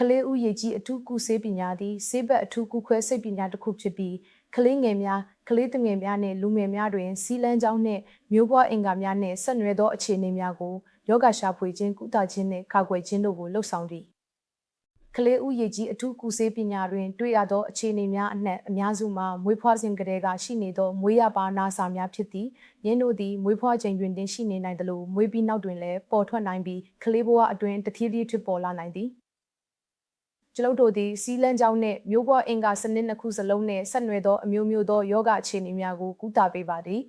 ကလေးဥယျာဉ်ကြီးအထူးကုဆေးပညာသည်ဆေးဘက်အထူးကုခွဲစိတ်ပညာတစ်ခုဖြစ်ပြီးကလေးငယ်များကလေးသူငယ်များနှင့်လူငယ်များတွင်စီလန်းကြောင်းနှင့်မျိုးပွားအင်္ဂါများနှင့်ဆက်နွယ်သောအခြေအနေများကိုယောဂရှာဖွေခြင်းကုသခြင်းနှင့်ကာကွယ်ခြင်းတို့ကိုလှုပ်ဆောင်သည်ကလေးဥယျာဉ်ကြီးအထူးကုဆေးပညာတွင်တွေ့ရသောအခြေအနေများအနှံ့အများစုမှာမွေးဖွားစဉ်ကတည်းကရှိနေသောမွေးရပါနာစာများဖြစ်သည်ယင်းတို့သည်မွေးဖွားချိန်တွင်တင်ရှိနေနိုင်သလိုမွေးပြီးနောက်တွင်လည်းပေါ်ထွက်နိုင်ပြီးကလေးဘဝအတွင်းတဖြည်းဖြည်းဖြစ်ပေါ်လာနိုင်သည် ကျွန်ုပ်တို့သည်စီးလန်းကြောင်းနှင့်မျိုးပွားအင်္ဂါစနစ်နှစ်ခုစလုံးနှင့်ဆက်နွယ်သောအမျိုးမျိုးသောယောဂအခြေအနေများကိုကုသပေးပါသည်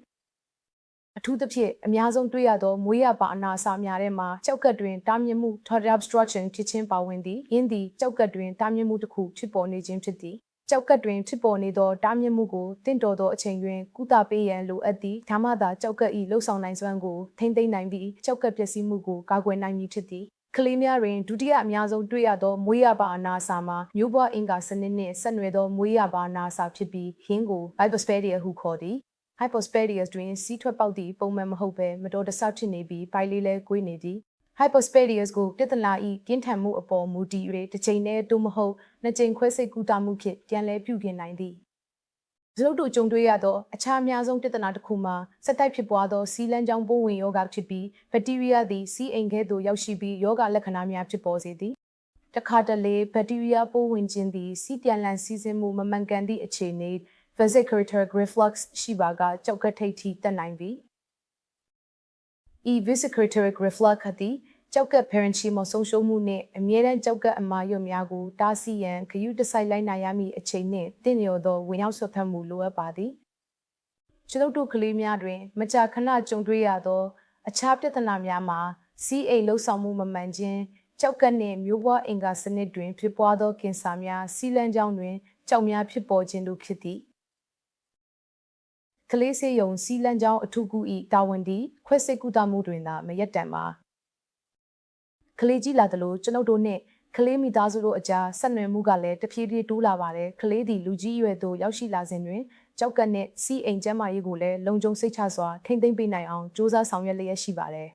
အထူးသဖြင့်အများဆုံးတွေ့ရသောမွေးရပါအနာအစာများထဲမှာကြောက်ကပ်တွင်တားမြစ်မှု total obstruction ဖြစ်ခြင်းပါဝင်သည်ယင်းသည်ကြောက်ကပ်တွင်တားမြစ်မှုတစ်ခုဖြစ်ပေါ်နေခြင်းဖြစ်သည်ကြောက်ကပ်တွင်ဖြစ်ပေါ်နေသောတားမြစ်မှုကိုတင့်တော်သောအချိန်တွင်ကုသပေးရန်လိုအပ်သည်ဒါမှသာကြောက်ကပ်၏လှုပ်ဆောင်နိုင်စွမ်းကိုထိမ့်သိမ်းနိုင်ပြီးကြောက်ကပ်ပျက်စီးမှုကိုကာကွယ်နိုင်မည်ဖြစ်သည် ကလေးများတွင်ဒုတိယအများဆုံးတွေ့ရသောမွေးရပါအနာစာမှာမျိုးပွားအင်္ဂါစနစ်နှင့်ဆက်နွယ်သောမွေးရပါအနာစာဖြစ်ပြီးရင်းကို hypospadias ဟုခေါ်သည် hypospadias တွင်စီးထွက်ပေါက်သည့်ပုံမှန်မဟုတ်ဘဲမတော်တဆဖြစ်နေပြီးပိုက်လေးလဲကွေးနေသည် hypospadias ကိုပြဿနာ၏ပြင်းထန်မှုအပေါ်မူတည်၍တစ်ချိန်တည်းသို့မဟုတ်နှစ်ကြိမ်ခွဲစိတ်ကူတာမှုဖြင့်ပြန်လည်ပြုပြင်နိုင်သည် ဇလုတ်တို့ကြုံတွေ့ရသောအခြားအများဆုံးပြဿနာတစ်ခုမှာစက်တိုက်ဖြစ်ပွားသောစီးလန်းကြောင်းပိုးဝင်ယောဂဖြစ်ပြီးဘက်တီးရီးယားသည်စီးအိမ်ခဲသို့ရောက်ရှိပြီးယောဂလက္ခဏာများဖြစ်ပေါ်စေသည်တခါတလေဘက်တီးရီးယားပိုးဝင်ခြင်းသည်စီးပြန်လည်စီးဆင်းမှုမမှန်ကန်သည့်အခြေအနေ vesicular reflux ရှိပါကကြောက်ကထိတ်ထိတက်နိုင်သည်ဤ vesicular reflux သည် ကြောက်ကပ် parenchymal ဆုံးရှုံးမှုနှင့်အမြဲတမ်းကြောက်ကပ်အမာရွတ်များကိုတားဆီးရန်ဂရုတစိုက်လိုက်နိုင်ရမည့်အချိန်နှင့်တင့်လျော်သောဝင်ရောက်ဆွတ်ဖက်မှုလိုအပ်ပါသည်ကျွန်ုပ်တို့ကလေးများတွင် မကြာခဏကြုံတွေ့ရသော အခြားပြဿနာများမှာစီးအိမ်လှုပ်ဆောင်မှုမမှန်ခြင်းကြောက်ကပ်နှင့်မျိုးပွားအင်္ဂါစနစ်တွင် ဖြစ်ပွားသောကင်ဆာများစီးလန်းကြောင်းတွင်ကြောက်များဖြစ်ပေါ်ခြင်းတို့ဖြစ်သည်ကလေးစေးရုံစီးလန်းကြောင်းအထုကူ၏တာဝန်သည်ခွဲစိတ်ကုသမှုတွင်သာမရက်တံပါ ကလေးကြီးလာသလိုကျွန်ုပ်တို့နှင့်ကလေးမိသားစုတို့အကြားဆက်နွယ်မှုကလည်းတဖြည်းဖြည်းတိုးလာပါတယ်ကလေးသည်လူကြီးအရွယ်သို့ရောက်ရှိလာစဉ်တွင်ကြောက်ကပ်နှင့်စီးအိမ်ကျန်းမာရေးကိုလည်းလုံခြုံစိတ်ချစွာထိမ့်သိမ့်ပေးနိုင်အောင်စ조사ဆောင်ရွက်လျက်ရှိပါတယ်